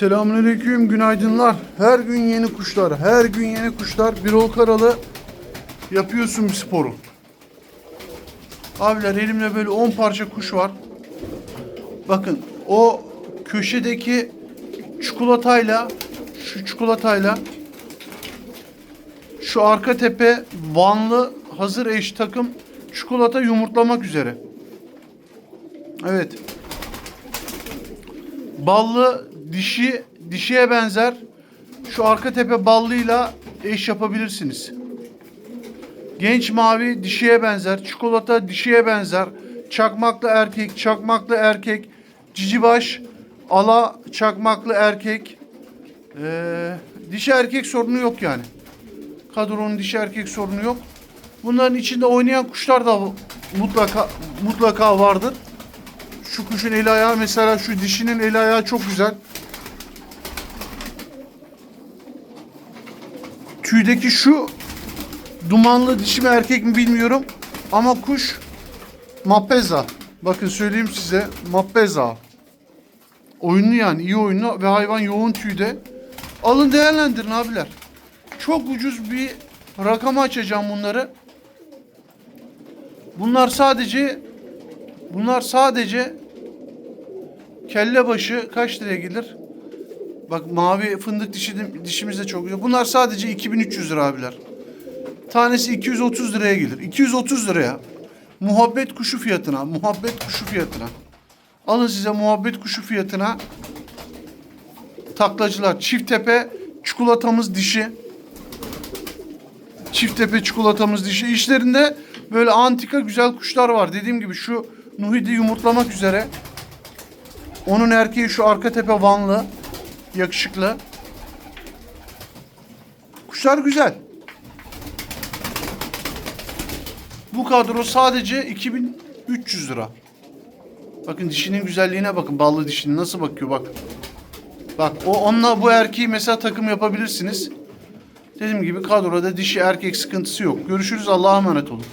Selamünaleyküm, günaydınlar. Her gün yeni kuşlar, her gün yeni kuşlar. Birol Karalı yapıyorsun bir sporu. Abiler elimde böyle 10 parça kuş var. Bakın o köşedeki çikolatayla şu çikolatayla şu arka tepe Vanlı hazır eş takım çikolata yumurtlamak üzere. Evet. Ballı dişi dişiye benzer. Şu arka tepe ballıyla eş yapabilirsiniz. Genç mavi dişiye benzer. Çikolata dişiye benzer. Çakmaklı erkek, çakmaklı erkek. Cicibaş, ala çakmaklı erkek. Ee, dişi erkek sorunu yok yani. Kadronun dişi erkek sorunu yok. Bunların içinde oynayan kuşlar da mutlaka mutlaka vardır. Şu kuşun eli ayağı mesela şu dişinin eli ayağı çok güzel. Tüydeki şu dumanlı dişi mi erkek mi bilmiyorum. Ama kuş Mappeza. Bakın söyleyeyim size Mappeza. Oyunlu yani iyi oyunlu ve hayvan yoğun tüyde. Alın değerlendirin abiler. Çok ucuz bir rakama açacağım bunları. Bunlar sadece bunlar sadece kelle başı kaç liraya gelir? Bak mavi fındık dişi dişimiz de çok güzel. Bunlar sadece 2300 lira abiler. Tanesi 230 liraya gelir. 230 liraya. Muhabbet kuşu fiyatına, muhabbet kuşu fiyatına. Alın size muhabbet kuşu fiyatına. Taklacılar çift tepe çikolatamız dişi. Çift tepe çikolatamız dişi. İşlerinde böyle antika güzel kuşlar var. Dediğim gibi şu Nuhidi yumurtlamak üzere. Onun erkeği şu arka tepe vanlı. Yakışıklı. Kuşlar güzel. Bu kadro sadece 2300 lira. Bakın dişinin güzelliğine bakın. Ballı dişinin nasıl bakıyor bak. Bak o onunla bu erkeği mesela takım yapabilirsiniz. Dediğim gibi kadroda dişi erkek sıkıntısı yok. Görüşürüz Allah'a emanet olun.